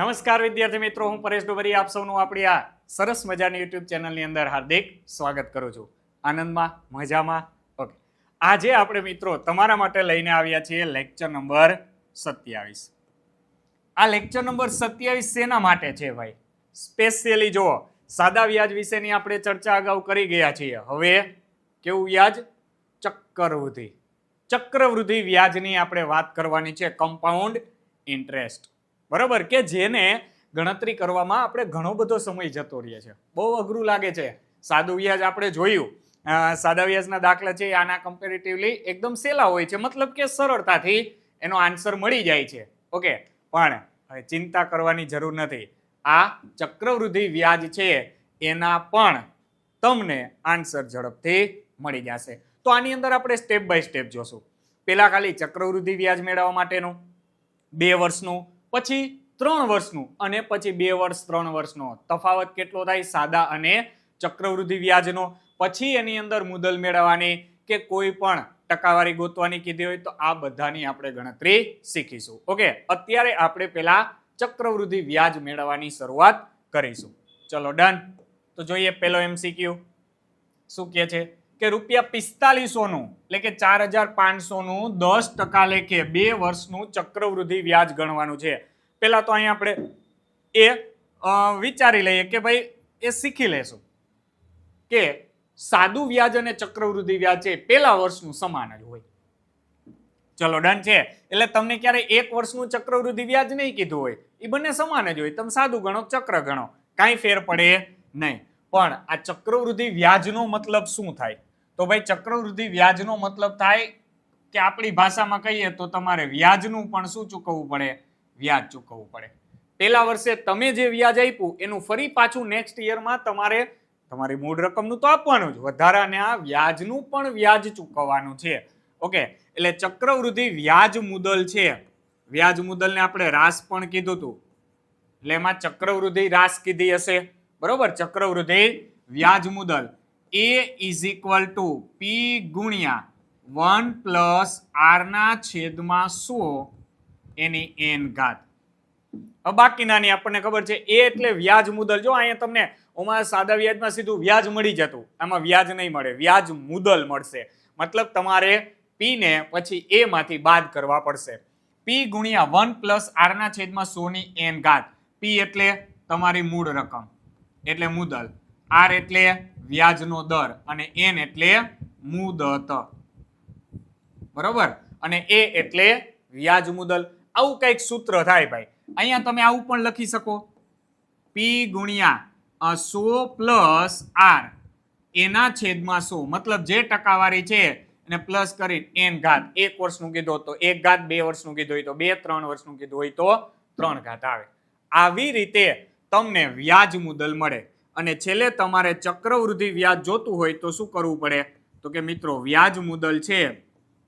નમસ્કાર વિદ્યાર્થી મિત્રો, હું પરેશ ડોબરી આપ સૌનું આપણી આ સરસ મજાની યુટ્યુબ ચેનલની અંદર હાર્દિક સ્વાગત કરું છું. આનંદમાં, મજામાં? ઓકે. આજે આપણે મિત્રો તમારા માટે લઈને આવ્યા છીએ લેક્ચર નંબર સત્યાવીસ. આ લેક્ચર નંબર સત્યાવીસ શેના માટે છે ભાઈ? સ્પેશિયલી જુઓ, સાદા વ્યાજ વિશેની આપણે ચર્ચા અગાઉ કરી ગયા છીએ. હવે કેવું વ્યાજ? ચક્રવૃદ્ધિ. ચક્રવૃદ્ધિ વ્યાજની આપણે વાત કરવાની છે કમ્પાઉન્ડ ઇન્ટરેસ્ટ બરોબર? કે જેને ગણતરી કરવામાં આપણે ઘણો બધો સમય જતો રહે છે. બહુ અઘરું લાગે છે. સાદું વ્યાજ આપણે જોયું. સાદા વ્યાજના દાખલા છે, આના કમ્પેરેટિવલી એકદમ સેલા હોય છે. મતલબ કે સરળતાથી એનો આન્સર મળી જાય છે. ઓકે? પણ હવે ચિંતા કરવાની જરૂર નથી. આ ચક્રવૃદ્ધિ વ્યાજ છે. એના પણ તમને આન્સર ઝડપથી મળી જશે. તો આની અંદર આપણે સ્ટેપ બાય સ્ટેપ જોશું. પેલા ખાલી ચક્રવૃદ્ધિ વ્યાજ મેળવવા માટેનું, બે વર્ષનું પછી ત્રણ વર્ષનું અને પછી બે વર્ષ, ત્રણ વર્ષનો તફાવત કેટલો થાય? સાદા અને ચક્રવૃદ્ધિ વ્યાજનો. પછી એની અંદર મુદલ મેળવવાની કે કોઈ પણ ટકાવારી ગોતવાની કીધી હોય તો આ બધાની આપણે ગણતરી શીખીશું. ઓકે? અત્યારે આપણે પેલા ચક્રવૃદ્ધિ વ્યાજ મેળવવાની શરૂઆત કરીશું. ચલો, ડન. તો જોઈએ પેલો એમસીક્યુ શું કહે છે? કે રૂપિયા પિસ્તાલીસોનું, એટલે કે ચાર હજાર પાંચસોનું દસ ટકા લેખે બે વર્ષનું ચક્રવૃદ્ધિ વ્યાજ ગણવાનું છે. પહેલાં તો અહીંયા આપણે એ વિચારી લઈએ કે ભાઈ, એ શીખી લેશું કે સાદું વ્યાજ અને ચક્રવૃદ્ધિ વ્યાજ છે પેલા વર્ષનું સમાન જ હોય. ચલો, ડન છે. એટલે તમને ક્યારે એક વર્ષનું ચક્રવૃદ્ધિ વ્યાજ નહીં કીધું હોય, એ બંને સમાન જ હોય. તમે સાદું ગણો, ચક્ર ગણો. કાંઈ ફેર પડે નહીં. પણ આ ચક્રવૃદ્ધિ વ્યાજનો મતલબ શું થાય? તો ભાઈ ચક્રવૃદ્ધિ વ્યાજનો મતલબ થાય કે આપણી ભાષામાં કહીએ તો તમારે વ્યાજનું પણ શું ચૂકવવું પડે? વ્યાજ ચૂકવવું પડે. પેલા વર્ષે તમે જે વ્યાજ આપ્યું, એનું ફરી પાછું નેક્સ્ટ યરમાં તમારે, તમારી મૂળ રકમનું તો આપવાનું જ. વધારાને આ વ્યાજનું પણ વ્યાજ ચૂકવવાનું છે. ઓકે એટલે ચક્રવૃદ્ધિ વ્યાજ મુદલ છે. વ્યાજ મુદલને આપણે રાસ પણ કીધું હતું. એટલે એમાં ચક્રવૃદ્ધિ રાસ કીધી હશે. બરોબર? ચક્રવૃદ્ધિ વ્યાજ મુદલ. A is equal to P ગુણ્યા વન પ્લસ આરના છેદમાં સો એની એન ઘાત. બાકીનાની આપણને ખબર છે એ એટલે વ્યાજ મુદલ. જો અહીંયા તમને ઓમાં સાદા વ્યાજમાં સીધું વ્યાજ મળી જતું. આમાં વ્યાજ નહીં મળે, વ્યાજ મુદલ મળશે. મતલબ તમારે પી ને પછી એ માંથી બાદ કરવા પડશે. પી ગુણ્યા વન પ્લસ આરના છેદમાં સોની એન ઘાત. પી એટલે તમારી મૂળ રકમ, એટલે મુદલ. આર એટલે વ્યાજનો દર અને એન એટલે મુદત. બરોબર? અને એ એટલે વ્યાજ મુદલ. આવું કંઈક સૂત્ર થાય ભાઈ. અહીંયા તમે આવું પણ લખી શકો. પી ગુણ્યા સો પ્લસ આર. એના છેદમાં સો. મતલબ જે ટકાવારી છે એને પ્લસ કરી એન ઘાત. એક વર્ષનું કીધું તો એક ઘાત, બે વર્ષનું કીધું હોય તો બે, ત્રણ વર્ષનું કીધું હોય તો ત્રણ ઘાત આવે. આવી રીતે તમને વ્યાજ મુદલ મળે. અને છેલ્લે તમારે ચક્રવૃદ્ધિ વ્યાજ જોતું હોય તો શું કરવું પડે? તો કે મિત્રો, વ્યાજ મુદલ છે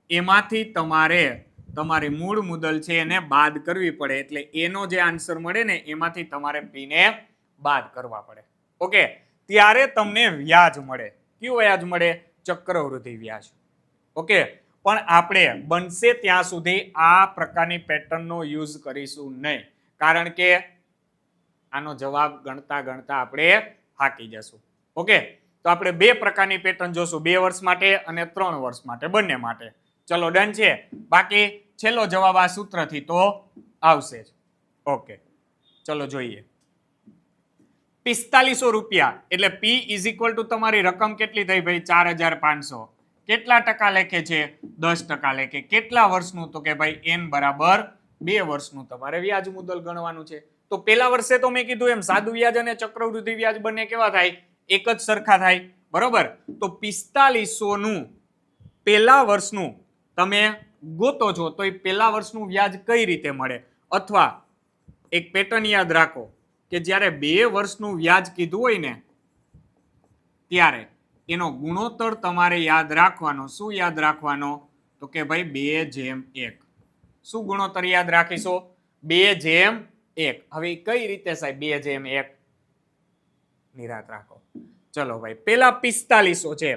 એમાંથી તમારે, તમારી મૂળ મુદલ છે એને બાદ કરવી પડે. એટલે એનો જે આન્સર મળે ને, એમાંથી તમારે પીને બાદ કરવા પડે. ઓકે? ત્યારે તમને વ્યાજ મળે. કયું વ્યાજ મળે? ચક્રવૃદ્ધિ વ્યાજ. ઓકે? પણ આપણે બનશે ત્યાં સુધી આ પ્રકારની પેટર્નનો યુઝ કરીશું નહીં. કારણ કે આનો જવાબ ગણતા ગણતા આપણે હાકી જશું. ઓકે? તો આપણે બે પ્રકારની પેટર્ન જોશું. બે વર્ષ માટે અને ત્રણ વર્ષ માટે, બંને માટે. ચલો ડન છે. બાકી છેલ્લો જવાબ આ સૂત્રથી તો આવશે જ. ઓકે. ચલો, જોઈએ. પિસ્તાલીસો રૂપિયા, એટલે પી ઇઝ ઇક્વલ ટુ તમારી રકમ કેટલી થઈ ભાઈ? ચાર હજાર પાંચસો. કેટલા ટકા લેખે છે? દસ ટકા લેખે. કેટલા વર્ષનું? તો કે ભાઈ એન બરાબર બે વર્ષનું. તમારે વ્યાજ મુદલ ગણવાનું છે. તો પેલા વર્ષે તો મેં કીધું એમ, સાદુ વ્યાજ અને ચક્રવૃદ્ધિ વ્યાજ બંને કેવા થાય? એક જ સરખા થાય. બરોબર? તો પિસ્તાલીસો નું પેલા વર્ષનું તમે ગોતો છો, તો એ પેલા વર્ષનું વ્યાજ કઈ રીતે મળે? અથવા એક પેટર્ન યાદ રાખો કે જ્યારે બે વર્ષનું વ્યાજ કીધું હોય ને, ત્યારે એનો ગુણોત્તર તમારે યાદ રાખવાનો. શું યાદ રાખવાનો? તો કે ભાઈ બે જેમ એક. શું ગુણોત્તર યાદ રાખીશો? બે જેમ એક. હવે કઈ રીતે સાહેબ? બે જેમ એક. નિરાત રાખો. ચલો ભાઈ, પેલા પિસ્તાલીસો છે.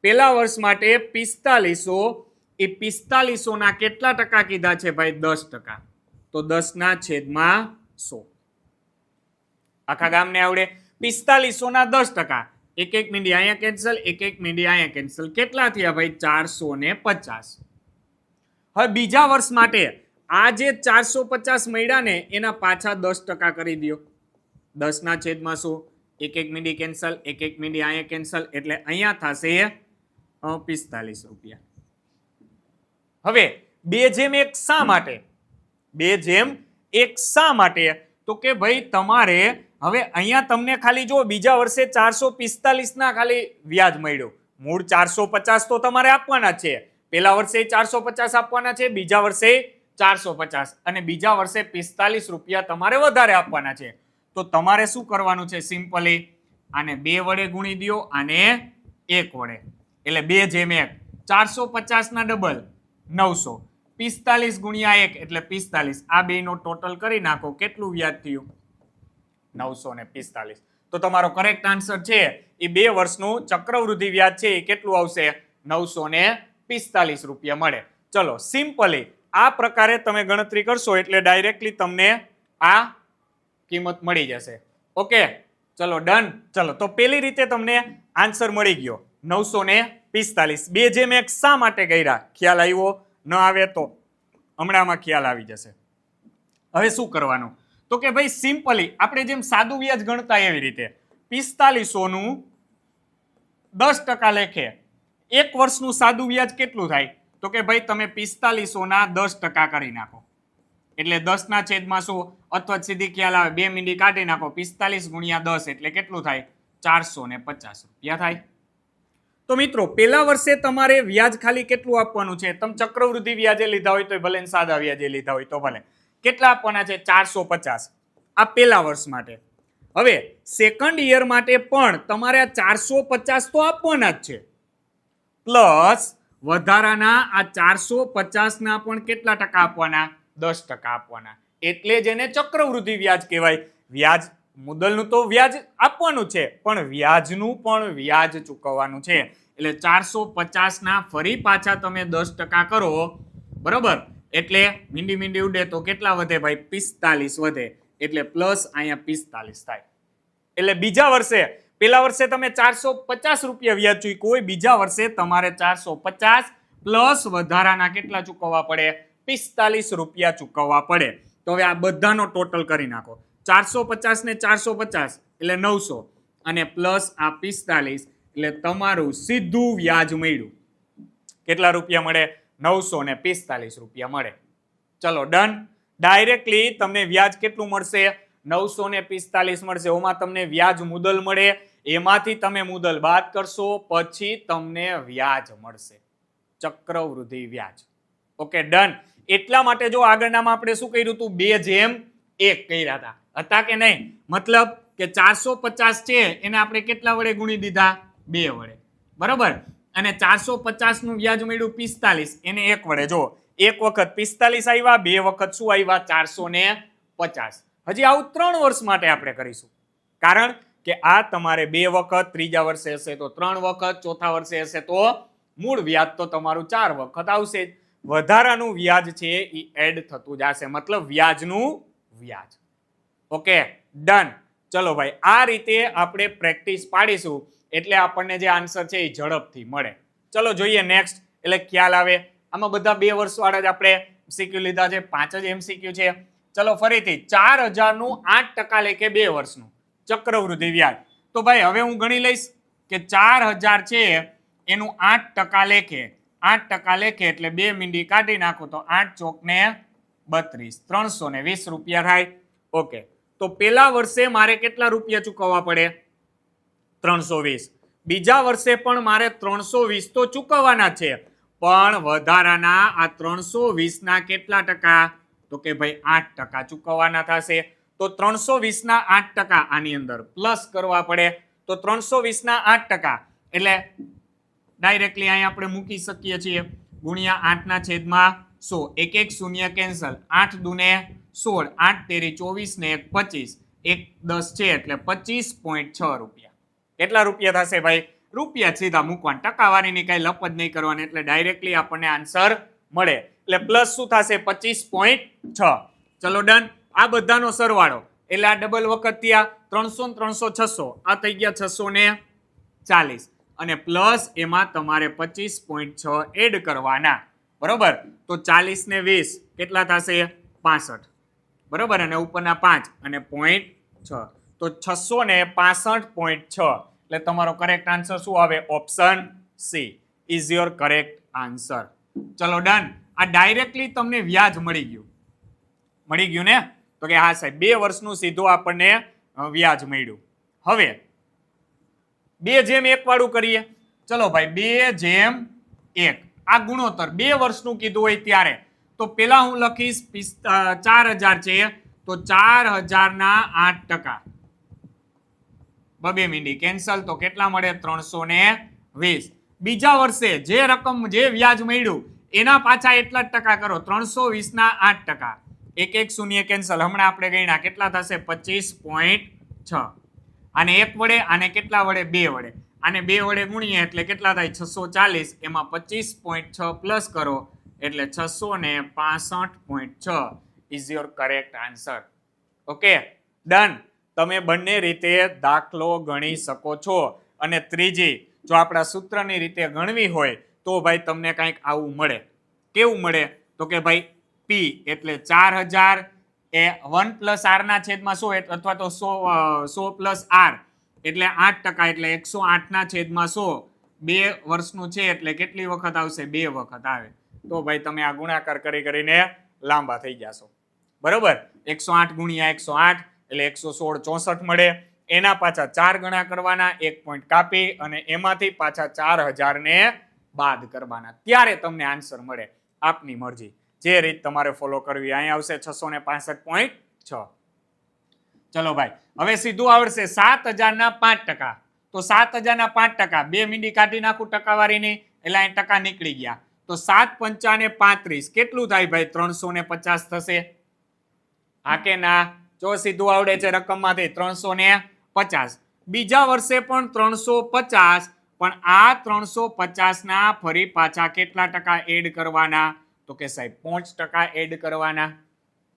પેલા વર્ષ માટે પિસ્તાલીસો, એ પિસ્તાલીસો ના કેટલા ટકા કીધા છે ભાઈ? દસ ટકા. તો દસ ના છેદમાં સો. આખા ગામને આવડે. પિસ્તાલીસો ના દસ ટકા. એક એક મીંડી અહીંયા કેન્સલ એક એક મીંડી અહીંયા કેન્સલ કેટલા થયા ભાઈ? ચારસો ને પચાસ. હવે બીજા વર્ષ માટે આ જે ચારસો પચાસ મળ્યા ને એના પાછા દસ ટકા કરી દો દસના છેદમાં શું? એક એક મીંડી કેન્સલ એક એક મીંડી અહીંયા કેન્સલ એટલે અહીંયા થશે પિસ્તાલીસ રૂપિયા. હવે બે જેમ એક શા માટે? બે જેમ એક શા માટે? તો કે ભાઈ તમારે હવે અહીંયા તમને ખાલી જો બીજા વર્ષે ચારસો પિસ્તાલીસના ખાલી વ્યાજ મળ્યું. મૂળ ચારસો પચાસ તો તમારે આપવાના છે. પેલા વર્ષે ચારસો પચાસ આપવાના છે બીજા વર્ષે ચારસો પચાસ. અને બીજા વર્ષે પિસ્તાલીસ રૂપિયા તમારે વધારે આપવાના છે. તો તમારે શું કરવાનું છે સિમ્પલી? આને બે વડે ગુણી દો અને એક વડે. એટલે બે જેમ એક. ચારસો પચાસના ડબલ નવસો. પિસ્તાલીસ ગુણ્યા એક એટલે પિસ્તાલીસ. આ બેનો ટોટલ કરી નાખો. કેટલું વ્યાજ થયું? નવસો ને પિસ્તાલીસ. તો તમારો કરેક્ટ આન્સર છે, એ બે વર્ષનું ચક્રવૃદ્ધિ વ્યાજ છે, એ કેટલું આવશે? નવસો ને પિસ્તાલીસ રૂપિયા મળે. ચલો, સિમ્પલી આ પ્રકારે તમે ગણતરી કરશો એટલે ડાયરેક્ટલી તમને આ કિંમત મળી જશે. ઓકે ચલો ડન ચલો, તો પેલી રીતે તમને આન્સર મળી ગયો. નવસો ને પિસ્તાલીસ. બે જેમ એક શા માટે કર્યા? ખ્યાલ આવ્યો? ન આવે તો હમણાંમાં ખ્યાલ આવી જશે. હવે શું કરવાનું? તો કે ભાઈ સિમ્પલી આપણે જેમ સાદું વ્યાજ ગણતા એવી રીતે પિસ્તાલીસોનું દસ ટકા લેખે એક વર્ષનું સાદું વ્યાજ કેટલું થાય? તો કે ભાઈ તમે પિસ્તાલીસોના દસ ટકા કરી નાખો. એટલે દસના છેદમાં શું? અથવા સીધી ખ્યાલ આવે, બે મિનિટ કાઢી નાખો, પિસ્તાલીસ ગુણ્યા દસ એટલે કેટલું થાય? ચારસો ને પચાસ રૂપિયા થાય. તો મિત્રો, પેલા વર્ષે તમારે વ્યાજ ખાલી કેટલું આપવાનું છે? તમે ચક્રવૃદ્ધિ વ્યાજે લીધા હોય તો ભલે સાદા વ્યાજે લીધા હોય તો ભલે. કેટલા આપવાના છે? ચારસો પચાસ. આ પેલા વર્ષ માટે. હવે સેકન્ડ યર માટે પણ તમારે આ ચારસો પચાસ તો આપવાના જ છે. પ્લસ વધારાના આ ચારસો પચાસના પણ કેટલા ટકા આપવાના? દસ ટકા આપવાના. એટલે જ એને ચક્રવૃદ્ધિ વ્યાજ કહેવાય. વ્યાજ, મુદલનું તો વ્યાજ આપવાનું છે, પણ વ્યાજનું પણ વ્યાજ ચૂકવવાનું છે. એટલે ચારસો પચાસના ફરી પાછા તમે દસ ટકા કરો, બરોબર? એટલે મીંડી મીંડી ઉડે તો કેટલા વધે ભાઈ? પિસ્તાલીસ વધે. એટલે પ્લસ અહીંયા પિસ્તાલીસ થાય. એટલે બીજા વર્ષે પેલા વર્ષે તમે ચારસો પચાસ રૂપિયા વ્યાજ ચૂક્યું હોય, બીજા વર્ષે તમારે ચારસો પચાસ પ્લસ વધારાના કેટલા ચૂકવવા પડે? પિસ્તાલીસ રૂપિયા ચૂકવવા પડે. તો હવે આ બધાનો ટોટલ કરી નાખો. ચારસો પચાસ ને ચારસો પચાસ એટલે નવસો. અને પ્લસ આ પિસ્તાલીસ એટલે તમારું સીધું વ્યાજ મળ્યું. કેટલા રૂપિયા મળે? નવસો ને પિસ્તાલીસ રૂપિયા મળે. ચલો, ડન. ડાયરેક્ટલી તમને વ્યાજ કેટલું મળશે? નવસો ને પિસ્તાલીસ મળશે. ઓમાં તમને વ્યાજ મુદલ મળે. એમાંથી તમે મુદલ બાદ કરશો, પછી તમને વ્યાજ મળશે. ચક્રવૃદ્ધિ વ્યાજ. Okay, done. એટલા માટે જો આગળનામાં આપણે શું કર્યું હતું? બે જેમ એક કર્યા હતા. હતા કે નહીં? મતલબ કે ચારસો પચાસ છે, એને આપણે કેટલા વડે ગુણી દીધા? બે વડે. બરોબર? અને ચારસો પચાસનું વ્યાજ મળ્યું પિસ્તાલીસ, એને એક વડે. જો, એક વખત પિસ્તાલીસ આવ્યા બે વખત શું આવ્યા ચારસો ને પચાસ. હજી આવું ત્રણ વર્ષ માટે આપણે કરીશું. કારણ કે આ તમારે બે વખત, ત્રીજા વર્ષે હશે તો ત્રણ વખત, ચોથા વર્ષે હશે તો મૂળ વ્યાજ તો તમારું ચાર વખત આવશે. વધારાનું વ્યાજ છે એ એડ થતું જશે. મતલબ વ્યાજનું વ્યાજ. ઓકે ડન ચલો ભાઈ, આ રીતે આપણે પ્રેક્ટિસ પાડીશું. એટલે આપણને જે આન્સર છે એ ઝડપથી મળે. ચલો જોઈએ નેક્સ્ટ એટલે ખ્યાલ આવે. આમાં બધા બે વર્ષ વાળા જ આપણે એમસીક્યુ લીધા છે. પાંચ જ એમસીક્યુ છે. ચલો ફરીથી, ચાર હજારનું આઠ ટકા લેખે બે વર્ષનું. ચક્રવૃદ્ધિ વ્યાજ. તો ભાઈ, હવે હું ગણી લઈશ કે ચાર હજાર છે, એનું આઠ ટકા લેખે. આઠ ટકા લેખે એટલે બે મીંડી કાઢી નાખો તો આઠ ચોક ને બત્રીસ. ત્રણસો ને વીસ રૂપિયા થાય. ઓકે. તો પેલા વર્ષે મારે કેટલા રૂપિયા ચૂકવવા પડે? ત્રણસો વીસ. બીજા વર્ષે પણ મારે ત્રણસો વીસ તો ચૂકવવાના છે. પણ વધારાના આ ત્રણસો વીસના કેટલા ટકા? તો કે ભાઈ, આઠ ટકા ચૂકવવાના થશે. તો ત્રણસો વીસના આઠ ટકા આની અંદર પ્લસ કરવા પડે. તો ત્રણસો વીસના આઠ ટકા એટલે ડાયરેક્ટલી અહીં આપણે મૂકી શકીએ છીએ. ગુણ્યા આઠના છેદમાં સો. એક એક શૂન્ય કેન્સલ આઠ દુને સોળ. આઠ તેરી ચોવીસ ને એક પચીસ. એક દસ છે એટલે પચીસ પોઈન્ટ છ રૂપિયા. કેટલા રૂપિયા થશે ભાઈ? રૂપિયા સીધા મૂકવાના. ટકાવારીની કાંઈ લપજ નહીં કરવાની એટલે ડાયરેક્ટલી આપણને આન્સર મળે. એટલે પ્લસ શું થશે? પચીસ પોઈન્ટ છ. ચલો ડન આ બધાનો સરવાળો. એટલે આ ડબલ વખત થયા ત્રણસો ત્રણસો છસો. આ થઈ ગયા છસો ને ચાલીસ. અને પ્લસ એમાં તમારે પચીસ પોઈન્ટ છ એડ કરવાના. બરોબર? તો ચાલીસ ને વીસ કેટલા થશે? પાસઠ. બરોબર? અને ઉપરના પાંચ અને પોઈન્ટ છ. તો છસો ને પાસઠ પોઈન્ટ છ. એટલે તમારો કરેક્ટ આન્સર શું આવે? Option C is your correct answer ચલો ડન આ ડાયરેક્ટલી તમને વ્યાજ મળી ગયું. મળી ગયું ને? તો કે હા સાહેબ, બે વર્ષનું સીધું આપણને વ્યાજ મળ્યું. હવે, બે જેમ એક વાળું કરીએ. ચલો ભાઈ, બે જેમ એક. આ ગુણોત્તર, બે વર્ષનું કીધું હોય ત્યારે. તો પેલા હું લખીશ ચાર હજાર છે, તો ચાર હજારના આઠ ટકા. બબે મીંડી કેન્સલ. તો કેટલા મળે? ત્રણસો ને વીસ. બીજા વર્ષે જે રકમ, જે વ્યાજ મળ્યું, એના પાછા એટલા જ ટકા કરો. ત્રણસો વીસના આઠ ટકા. એક એક શૂન્ય કેન્સલ હમણાં આપણે ગણ્યા, કેટલા થશે? પચીસ પોઈન્ટ છ. આને એક વડે આને કેટલા વડે? બે વડે. આને બે વડે ગુણીએ એટલે કેટલા થાય? છસો ચાલીસ. એમાં પચીસ પોઈન્ટ છ પ્લસ કરો એટલે છસો ને પાસઠ પોઈન્ટ છ is your correct answer okay done તમે બંને રીતે દાખલો ગણી શકો છો. અને ત્રીજી, જો આપણા સૂત્રની રીતે ગણવી હોય, તો ભાઈ તમને કંઈક આવું મળે. કેવું મળે? તો કે ભાઈ પી એટલે ચાર હજાર એ વન પ્લસ આરના છેદમાં સો અથવા તો સો સો પ્લસ આર એટલે આઠ ટકા એટલે એકસો આઠના છેદમાં સો. બે વર્ષનું છે એટલે કેટલી વખત આવશે? બે વખત આવે. તો ભાઈ તમે આ ગુણાકાર કરી કરીને લાંબા થઈ જશો. બરોબર? એકસો આઠ ગુણ્યા એકસો આઠ એટલે એકસો સોળ ચોસઠ મળે. એના પાછા ચાર ગણા કરવાના, એક પોઈન્ટ કાપી અને એમાંથી પાછા ચાર હજારને બાદ કરવાના. ત્યારે તમને આન્સર મળે. આપની મરજી. જે રીત તમારે ફોલો કરવી. અહીંયા આવશે છસો ને પાસઠ પોઈન્ટ છ. ચલો ભાઈ, હવે સીધું આવડશે સાત હજારના પાંચ ટકા. તો સાત હજારના પાંચ ટકા, બે મીંડી કાઢી નાખું ટકાવારીની, એટલે અહીં ટકા નીકળી ગયા. તો સાત પંચાને પાંત્રીસ, કેટલું થાય ભાઈ? ત્રણસો ને પચાસ થશે. હા કે ના? જો સીધું આવડે છે રકમમાંથી, ત્રણસો ને પચાસ. બીજા વર્ષે પણ ત્રણસો પચાસ, પણ આ ત્રણસો પચાસના ફરી પાછા કેટલા ટકા એડ કરવાના? તો કે સાહેબ, પાંચ ટકા એડ કરવાના.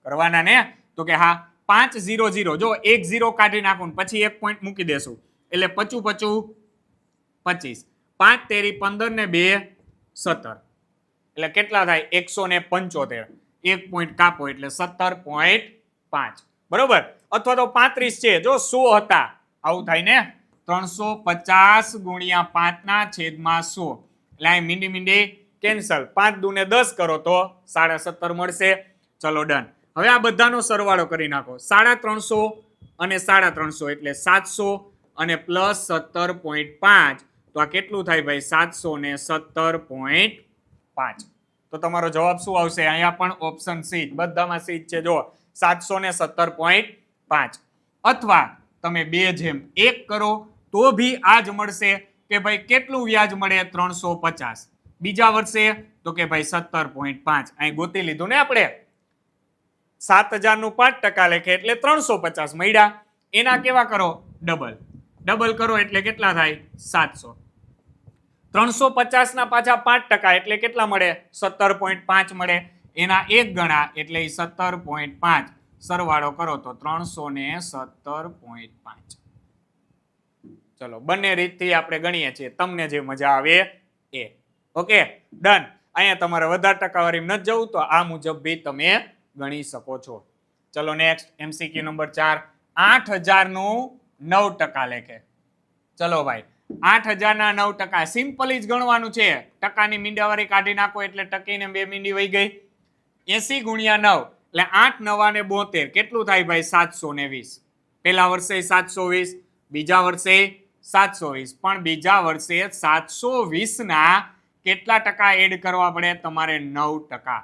કરવાના ને? તો કે હા, પાંચ ઝીરો ઝીરો જો એક ઝીરો કાઢી નાખું પછી એક પોઈન્ટ મૂકી દેશું. એટલે પચું પચું પચીસ. પાંચ તેરી પંદર ને બે સત્તર. એટલે કેટલા થાય? એકસો ને પંચોતેર. એક પોઈન્ટ કાપો એટલે સત્તર પોઈન્ટ પાંચ. બરોબર? અથવા તો પાંત્રીસ છે. જો સો હતા, આવું થાય ને? ત્રણસો પચાસ ગુણ્યા પાંચના છેદમાં સો. એટલે મીંડી મીંડી કેન્સલ. પાંચ દુને દસ કરો તો સાડા સત્તર મળશે. ચલો, ડન. હવે આ બધાનો સરવાળો કરી નાખો. સાડા ત્રણસો અને સાડા ત્રણસો એટલે સાતસો અને પ્લસ સત્તર પોઈન્ટ પાંચ. તો આ કેટલું થાય ભાઈ? સાતસો ને સત્તર પોઈન્ટ પાંચ. તો તમારો જવાબ શું આવશે? અહીંયા પણ ઓપ્શન સી બધામાં સી છે. જો સાતસો ને સત્તર પોઈન્ટ પાંચ. અથવા તમે બે જેમ એક કરો, તો ભી આ જ મળશે કે ભાઈ કેટલું વ્યાજ મળે? ત્રણસો પચાસ. બીજા વર્ષે તો કે ભાઈ સત્તર પોઈન્ટ પાંચ. અહીં ગોતી લીધું ને આપણે. સાત હજારનું પાંચ ટકા લેખે એટલે ત્રણસો પચાસ મળ્યા. એના કેવા કરો? ડબલ ડબલ કરો એટલે કેટલા થાય? સાતસો. ત્રણસો પચાસના પાછા પાંચ ટકા એટલે કેટલા મળે? સત્તર પોઈન્ટ પાંચ મળે. એના એક ગણા એટલે સત્તર પોઈન્ટ પાંચ. સરવાળો કરો તો ત્રણસો ને સત્તર પોઈન્ટ પાંચ. ચલો, બંને રીતથી આપણે ગણીએ છીએ. તમને જે મજા આવે એ. ઓકે ડન અહીંયા તમારે વધારે ટકાવારી નથી જવું તો આ મુજબ બી તમે ગણી શકો છો. ચલો નેક્સ્ટ એમસીક્યુ નંબર ચાર. આઠ હજારનું નવ ટકા લેખે. ચલો ભાઈ, આઠ હજારના નવ ટકા. સિમ્પલી જ ગણવાનું છે. ટકાની મીંડાવાળી કાઢી નાખો એટલે ટકીને બે મીંડી વહી ગઈ. એસી ગુણ્યા નવ, એટલે આઠ, નવા ને બોતેર. કેટલું થાય ભાઈ? સાતસો ને વીસ. પેલા વર્ષે સાતસો વીસ, બીજા વર્ષે સાતસો વીસ. પણ બીજા વર્ષે સાતસો વીસના કેટલા ટકા એડ કરવા પડે? તમારે નવ ટકા.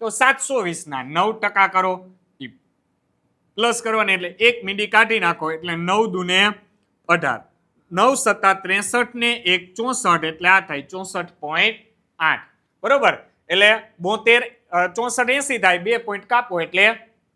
તો સાતસો વીસના નવ ટકા કરો. પ્લસ કરવાની એટલે એક મીંડી કાઢી નાખો એટલે નવ દુને અઢાર. નવ સત્તા ત્રેસઠ ને એક ચોસઠ એટલે આ થાય ચોસઠ પોઈન્ટ આઠ. બરોબર? એટલે બોતેર ચોસઠ એસી થાય, બે પોઈન્ટ કાપો એટલે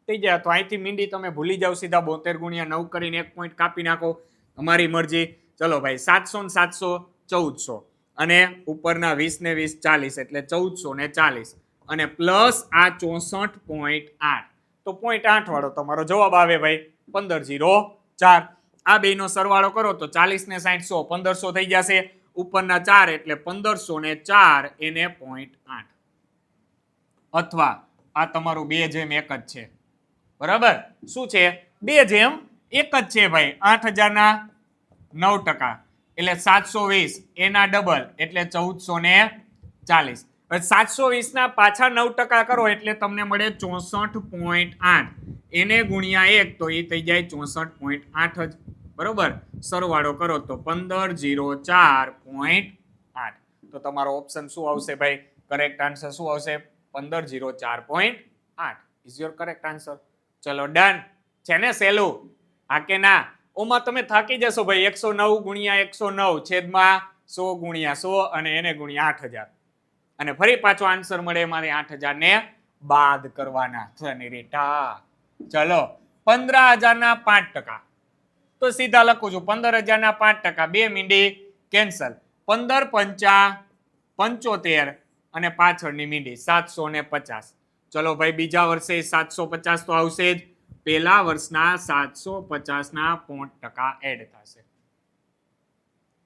થઈ જાય. તો અહીંથી મીંડી તમે ભૂલી જાઓ સીધા બોતેર ગુણ્યા નવ કરીને એક પોઈન્ટ કાપી નાખો. તમારી મરજી. ચલો ભાઈ, સાતસો ને સાતસો ચૌદસો. અને ઉપરના વીસ ને વીસ ચાલીસ એટલે ચૌદસો ને ચાલીસ. અને પ્લસ આ ચોસઠ પોઈન્ટ આઠ. તો પોઈન્ટ આઠ વાળો તમારો જવાબ આવે ભાઈ પંદર જીરો ચાર. આ બેનો સરવાળો કરો તો ચાલીસ ને સાઠ સો, પંદરસો થઈ જશે. ઉપરના ચાર એટલે પંદરસો ને ચાર, એને પોઈન્ટ આઠ. અથવા આ તમારું બે જેમ એક જ છે. બરાબર? શું છે? બે જેમ એક જ છે ભાઈ. આઠ હજારના નવ ટકા. એટલે સાતસો વીસ, એના ડબલ એટલે ચૌદસો ને ચાલીસ. સાતસો વીસના પાછા નવ ટકા કરો એટલે તમને મળે ચોસઠ પોઈન્ટ આઠ. એને ગુણ્યા એક તો એ થઈ જાય ચોસઠ પોઈન્ટ આઠ જ. બરોબર? સરવાળો કરો તો પંદર જીરો ચાર પોઈન્ટ આઠ. તો તમારો ઓપ્શન શું આવશે ભાઈ? કરેક્ટ આન્સર શું આવશે? પંદર જીરો ચાર પોઈન્ટ આઠ. ઇઝ યોર કરેક્ટ આન્સર ચલો ડન છે ને સહેલું હા કે ના? ઓમાં તમે થાકી જશો ભાઈ. એકસો નવ ગુણ્યા એકસો નવ છેદમાં સો ગુણ્યા સો અને એને ગુણ્યા આઠ હજાર. અને ફરી પાછો આન્સર મળે મારે આઠ હજાર ને બાદ કરવાના. થની રેટા? ચલો, પંદર હજારના પાંચ ટકા. તો સીધા લખું છું, પંદર હજારના પાંચ ટકા. બે મીંડી કેન્સલ પંદર પંચા પંચોતેર અને પાછળની મીંડી સાતસો ને પચાસ. ચલો ભાઈ, બીજા વર્ષે સાતસો પચાસ તો આવશે જ. પહેલા વર્ષના સાતસો પચાસના પોઈન્ટ ટકા એડ થશે.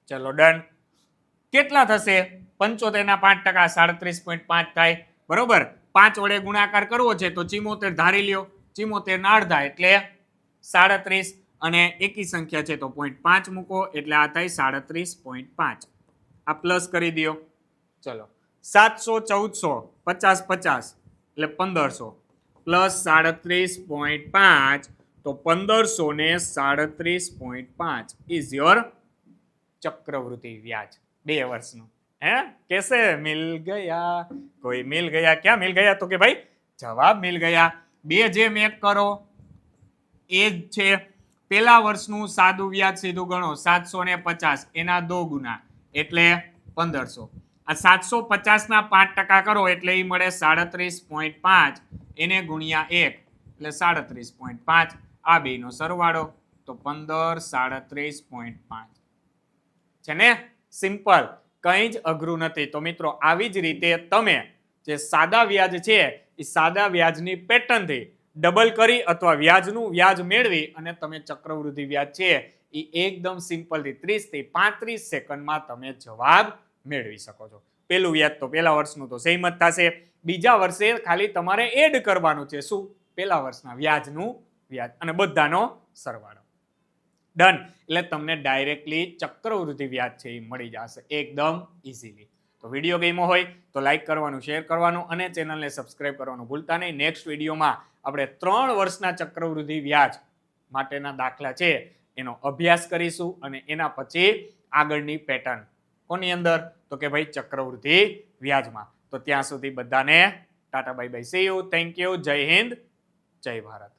ચલો ડન કેટલા થશે? પંચોતેરના પાંચ ટકા, સાડત્રીસ પોઈન્ટ પાંચ થાય. બરોબર? પાંચ વડે ગુણાકાર કરવો છે તો ચિમોતેર ધારી લ્યો. ચીમોતેર ના અડધા એટલે સાડત્રીસ અને એકી સંખ્યા છે તો પોઈન્ટ પાંચ મૂકો એટલે આ થાય સાડત્રીસ પોઈન્ટ પાંચ. આ પ્લસ કરી દો ચલો. સાતસો ચૌદસો, પચાસ પચાસ એટલે પંદરસો. પ્લસ સાડત્રીસ પોઈન્ટ પાંચ. તો પંદરસો ને સાડત્રીસ પોઈન્ટ પાંચ ઇઝ યોર ચક્રવૃત્તિ વ્યાજ. બે વર્ષનું. હે? કેસે? મિલ ગયા. કોઈ મિલ ગયા? ક્યાં મિલ ગયા? તો કે ભાઈ, જવાબ મિલ ગયા. બે જેમ એક કરો, એ જ છે. પેલા વર્ષનું સાદું વ્યાજ સીધું ગણો. સાતસો ને પચાસ. એના દો ગુના એટલે પંદરસો. આ સાતસો પચાસના પાંચ ટકા કરો, એટલે એ મળે સાડત્રીસ પોઈન્ટ પાંચ. એને ગુણ્યા એક, એટલે સાડત્રીસ પોઈન્ટ પાંચ. આ બેનો સરવાળો, તો પંદર સાડત્રીસ પોઈન્ટ પાંચ. છે ને? સિમ્પલ. કંઈ જ અઘરું નથી. તો મિત્રો, આવી જ રીતે તમે જે સાદા વ્યાજ છે, એ સાદા વ્યાજની પેટર્નથી ડબલ કરી અથવા વ્યાજનું વ્યાજ મેળવી અને તમે ચક્રવૃદ્ધિ વ્યાજ છે, એ એકદમ સિમ્પલથી ત્રીસથી પાંત્રીસ સેકન્ડમાં તમે જવાબ મેળવી શકો છો. પેલું વ્યાજ તો પહેલા વર્ષનું તો સેમ થશે. બીજા વર્ષે ખાલી તમારે એડ કરવાનું છે. શું? પેલા વર્ષના વ્યાજનું વ્યાજ અને બધાનો સરવાળો. ડન એટલે તમને ડાયરેક્ટલી ચક્રવૃદ્ધિ વ્યાજ છે એ મળી જશે. એકદમ ઇઝીલી તો વીડિયો ગેમો હોય તો લાઈક કરવાનું શેર કરવાનું અને ચેનલને સબસ્ક્રાઇબ કરવાનું ભૂલતા નહીં. નેક્સ્ટ વિડીયોમાં આપણે ત્રણ વર્ષના ચક્રવૃદ્ધિ વ્યાજ માટેના દાખલા છે. એનો અભ્યાસ કરીશું અને એના પછી આગળની પેટર્ન કોની અંદર? તો કે ભાઈ ચક્રવૃદ્ધિ વ્યાજમાં. તો ત્યાં સુધી બધાને tata bye bye. See you thank you જય હિન્દ. જય ભારત.